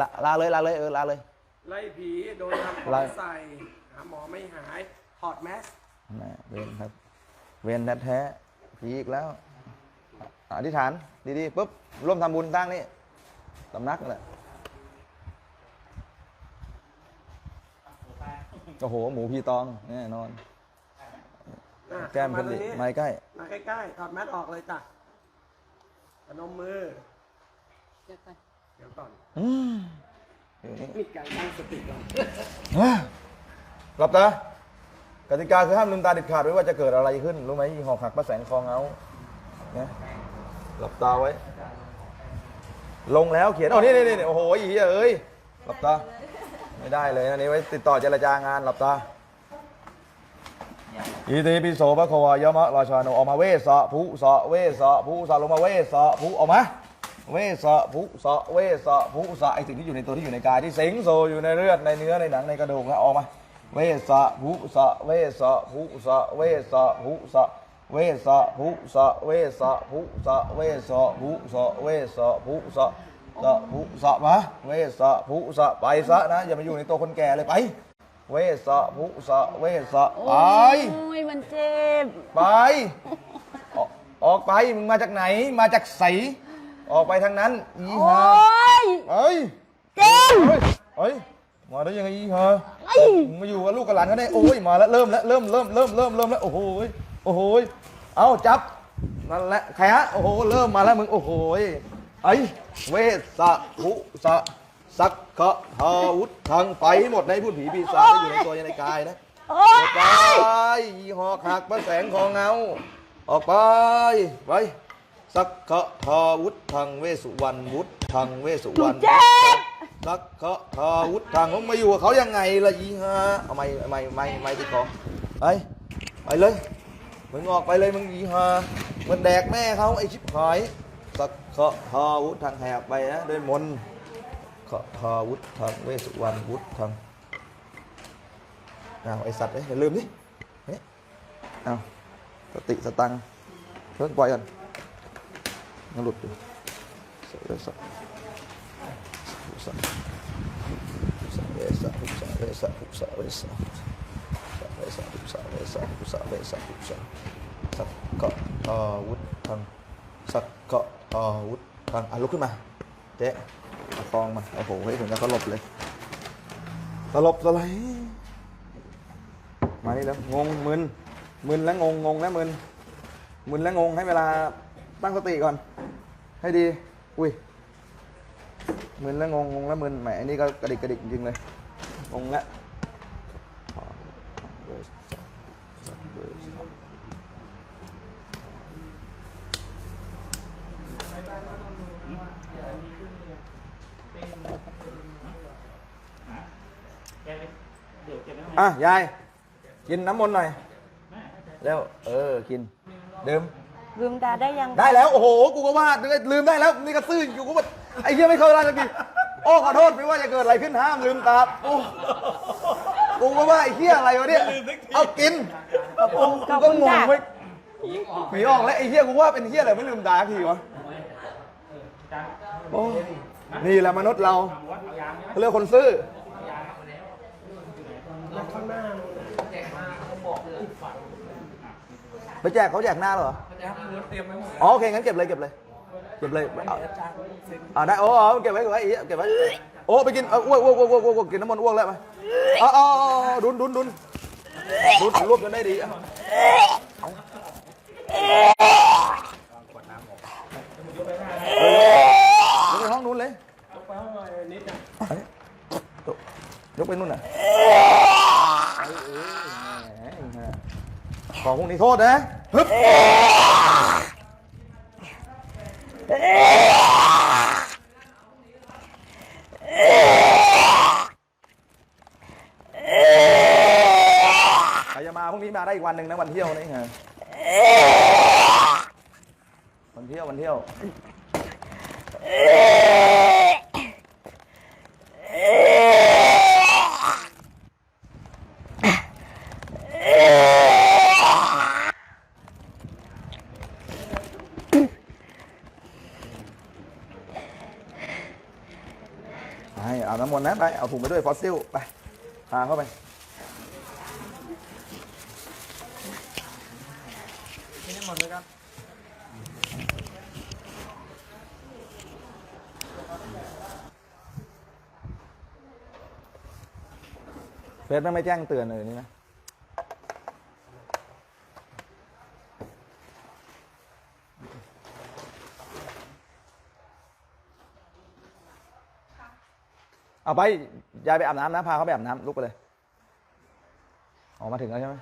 ลาลาเลยลาเลยเออลาเลย ไล่ผีโดนทำขอไล่งใส่หาหมอไม่หายถอดแมสแม่เวนครับ เวนแท้ๆผีอีกแล้วอธิษฐานดีๆปุ๊บร่วมทำบุญตั้งนี่สำนักนั่นแหละโอ้โห หมูพีตองแน่นอน อะแก้มาขึ้นตรดิงนี้ไม่ใกล้ มาใกล้ๆถอดแมสออกเลยจ้ะพนมมือ เดี๋ยวก่อน เดี๋ยวก่อนอืมอยู่นี่นี่การตั้งสติก่อนหลับตากติกาคือห้ามลืมตาเด็ดขาดไม่ว่าจะเกิดอะไรขึ้น รู้ไหมหอกหักพระแสงคอเงาเนี่ยหลับตาไว้ ลงแล้วเขียนอ๋อนี่นี่นี่โอ้โหอีเอ้ยหลับตา ไม่ได้เลยนะนี่ไว้ติดต่อเจรจางานหลับตาอีติปิโสพระควายมะราชาโนออกมาเวสสะภูสะเวสสะภูสะลงมาเวสสะภูออกมา เวสสะภูสะเวสสะภูสะไอสิ่งที่อยู่ในตัวที่อยู่ในกายที่สิงโซอยู่ในเลือดในเนื้อในหนังในกระดูกนะออกมาเวสสะภูสะเวสสะภูสะเวสสะภูสะเวสสะภูสะเวสสะภูสะเวสสะภูสะเวสสะภูสะสะภูสะมาเวสสะภูสะไปซะนะอย่ามาอยู่ในตัวคนแก่เลยไป เวสสะภูสะเวสสะไปโอ้ยมันเจ็บไปออกออกไปมึงมาจากไหนมาจากใส ออกไปทางนั้น อีโอ้ฮายเฮ้ยเจ็บเฮ้ยเฮ้ย มาได้ยังไงอีฮาไอ้มึงมาอยู่กับลูกกับหลานเขาได้ โอ้ย มาแล้ว เริ่มแล้ว เริ่มเริ่มเริ่มเริ่มเริ่มแล้ว โอ้โหยโอ้โหยเอาจับ นั่นแหละ ใครฮะ โอ้โห เริ่มมาแล้วมึง โอ้โหยไอ้เวสสะภุสะสักขะทาวุธทางไปให้หมดในพูดผีปีศาจที่อยู่ในตัวในกายนะ โอ้อยอกไปยี่ห้อหักพระแสงของเงา ออกไป ไป สักขะทาวุธทางเวสุวรรณวุธทางเวสุวรรณเจ็บ สักขะทาวุธทางผมมาอยู่กับเขายังไงล่ะยี่ห้าเอาไม่ไม่ไม่ไม่ที่ของไปไปเลยมึงออกไปเลยมึงยี่ห้ามันแดกแม่เขาไอชิบหายสักขะทาวุธทางแหบไปนะด้วยมนต์ขะทาวุธทางเวสุวรรณวุธทางเอาไอสัตว์เอ้ยอย่าลืมดิเฮ้ยเอาสติสตังค์เพิ่งปล่อยก่อน มันหลุดอยู่สเวสะหุสะสเวสะหุสะเวสะหุสะเวสะเวสะหุสะเวสะหุสะเวสะหุสะสักกะอาวุธทางสักกะอาวุธทางอะลุกขึ้นมาเจ๊ประคองมาโอ้โหเฮ้ยถึงกับสลบเลยสลบสไลด์มานี่แล้วงงมึนมึนแล้วงงงงแล้วมึนมึนแล้วงงให้เวลาตั้งสติก่อน ให้ดี อุ้ยมึนแล้วงงงงแล้วมึนแหมอันนี้ก็กระดิกกระดิกจริงเลยงงแล้วอะ ยาย กินน้ำมนต์หน่อย แล้ว เออ กิน เดื่ม ลืมตาได้ยังได้แล้ว โอ้โห กูก็ว่าลืมได้แล้ว นี่ก็ซื่ออยู่กูก็ไอ้เหี้ยไม่เข้าร้านสักทีโอ้ขอโทษไม่ว่าจะเกิดอะไรขึ้นห้ามลืมตาโอ้กูก็ว่าไอ้เหี้ยอะไรวะเนี่ยเอากินขอบคุณกูก็งงค่ะเว้ยผีออกแล้วไอ้เหี้ยกูว่าเป็นเหี้ยอะไรไม่ลืมตาสักทีวะโอ้นี่แหละมนุษย์เราเขาเรียกคนซื่อข้างหน้า ไปแจกเขาแจกหน้าเหรออ๋อโอเคงั้นเก็บเลยเก็บเลย เก็บเลยเอาอ่าได้โอ้เอาเก็บไว้เก็บไว้อีเก็บไว้โอ้ไปกินเอาอ้วกอ้วกอ้วกอ้วกอ้วกกินน้ำมันอ้วกแล้วไปเอาเอาเอาเอาดุนดุนดุนดุนรวบกันได้ดีเอาเอาเออยกไปห้องนู้นเลยยกไปห้องเลยนิดนะเอ้ยยกไปนู่นน่ะขอพวก นี้โทษนะฮึบใครจะมาพรุ่งนี้มาได้อีกวันหนึ่งนะวันเที่ยวนี่ไงวันเที่ยววันเที่ยว เอาน้ำมนต์นะไปเอาถุงไปด้วยฟอสซิลไปพาเข้าไปนี่น้ำมันต์ด้วยครับเฟซแม่งไม่แจ้งเตือนเลยนี่นะ เอาไปยายไปอาบน้ำนะพาเขาไปอาบน้ำลุกไปเลยออกมาถึงแล้วใช่ไหม